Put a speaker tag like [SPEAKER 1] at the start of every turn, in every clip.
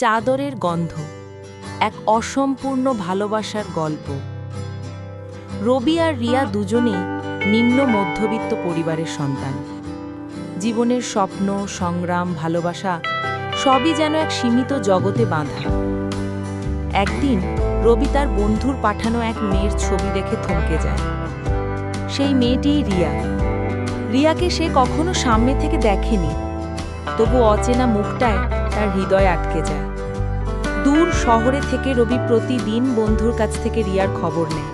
[SPEAKER 1] চাদরের গন্ধ, এক অসম্পূর্ণ ভালোবাসার গল্প। রবি আর রিয়া দুজনেই নিম্ন মধ্যবিত্ত পরিবারের সন্তান। জীবনের স্বপ্ন, সংগ্রাম, ভালোবাসা সবই যেন এক সীমিত জগতে বাঁধা। একদিন রবি তার বন্ধুর পাঠানো এক মেয়ের ছবি দেখে থমকে যায়। সেই মেয়েটিই রিয়া। রিয়াকে সে কখনো সামনে থেকে দেখেনি। তবু অচেনা মুখটায় তার হৃদয় আটকে যায়। দূর শহরে থেকে রবি প্রতিদিন বন্ধুর কাছ থেকে রিয়ার খবর নেয়।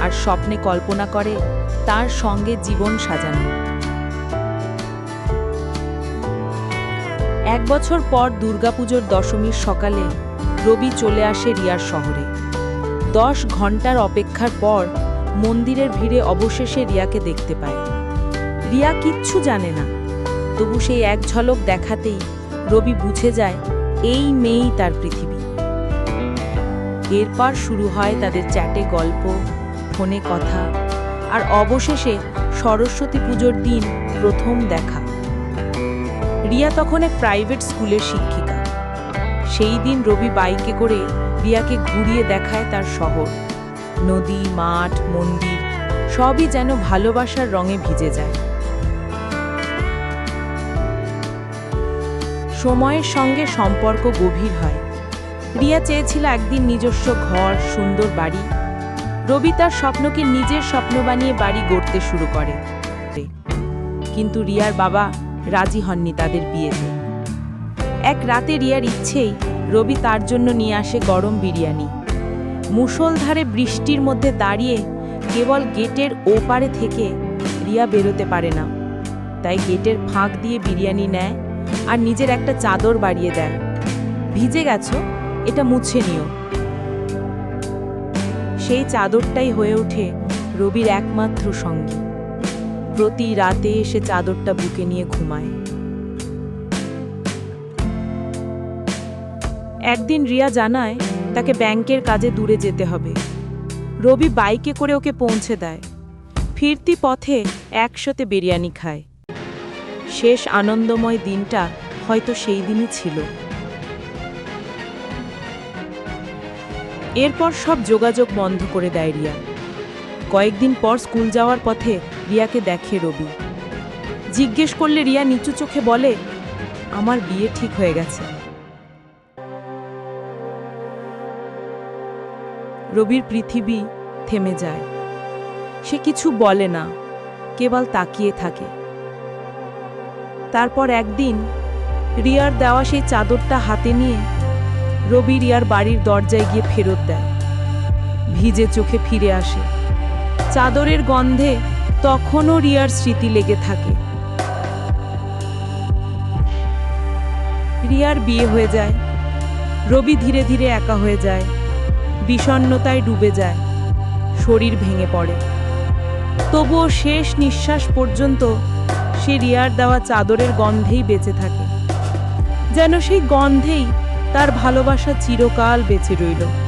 [SPEAKER 1] আর স্বপ্নে কল্পনা করে তার সঙ্গে জীবন সাজানো। এক বছর পর দুর্গাপুজোর দশমীর সকালে রবি চলে আসে রিয়ার শহরে। দশ ঘণ্টার অপেক্ষার পর মন্দিরের ভিড়ে অবশেষে রিয়াকে দেখতে পায়। রিয়া কিচ্ছু জানে না, তবু সেই এক ঝলক দেখাতেই রবি বুঝে যায়, এই মেয়েই তার পৃথিবী। এরপর শুরু হয় তাদের চ্যাটে গল্প, ফোনে কথা, আর অবশেষে সরস্বতী পুজোর দিন প্রথম দেখা। রিয়া তখন এক প্রাইভেট স্কুলের শিক্ষিকা। সেই দিন রবি বাইকে করে রিয়াকে ঘুরিয়ে দেখায় তার শহর। নদী, মাঠ, মন্দির, সবই যেন ভালোবাসার রঙে ভিজে যায়। সময়ের সঙ্গে সম্পর্ক গভীর হয়। রিয়া চেয়েছিল একদিন নিজস্ব ঘর, সুন্দর বাড়ি। রবি তার স্বপ্নকে নিজের স্বপ্ন বানিয়ে বাড়ি গড়তে শুরু করে। কিন্তু রিয়ার বাবা রাজি হননি তাদের বিয়েতে। এক রাতে রিয়ার ইচ্ছেই রবি তার জন্য নিয়ে আসে গরম বিরিয়ানি। মুষলধারে বৃষ্টির মধ্যে দাঁড়িয়ে কেবল গেটের ওপারে থেকে রিয়া বেরোতে পারে না। তাই গেটের ফাঁক দিয়ে বিরিয়ানি নেয় আর নিজের একটা চাদর বাড়িয়ে দেয়। ভিজে গেছো? এটা মুছে নিও। সেই চাদরটাই হয়ে ওঠে রবির একমাত্র সঙ্গী। প্রতি রাতে এসে চাদরটা বুকে নিয়ে ঘুমায়। একদিন রিয়া জানায়, তাকে ব্যাংকের কাজে দূরে যেতে হবে। রবি বাইকে করে ওকে পৌঁছে দেয়। ফিরতি পথে একসাথে বিরিয়ানি খায়। শেষ আনন্দময় দিনটা হয়তো সেই দিনই ছিল। এরপর সব যোগাযোগ বন্ধ করে দেয় রিয়া। কয়েকদিন পর স্কুল যাওয়ার পথে রিয়াকে দেখে রবি। জিজ্ঞেস করলে রিয়া নিচু চোখে বলে, আমার বিয়ে ঠিক হয়ে গেছে। রবির পৃথিবী থেমে যায়। সে কিছু বলে না, কেবল তাকিয়ে থাকে। তারপর একদিন রিয়ার দেওয়া সেই চাদরটা হাতে নিয়ে রবি রিয়ার বাড়ির দরজায় গিয়ে ফেরত দেয়। ভিজে চোখে ফিরে আসে। চাদরের গন্ধে তখনও রিয়ার স্মৃতি লেগে থাকে। রিয়ার বিয়ে হয়ে যায়। রবি ধীরে ধীরে একা হয়ে যায়। বিষণ্ণতায় ডুবে যায়। শরীর ভেঙে পড়ে। তবুও শেষ নিঃশ্বাস পর্যন্ত সে রিয়ার দেওয়া চাদরের গন্ধেই বেঁচে থাকে। যেন সেই গন্ধেই তার ভালোবাসা চিরকাল বেঁচে রইল।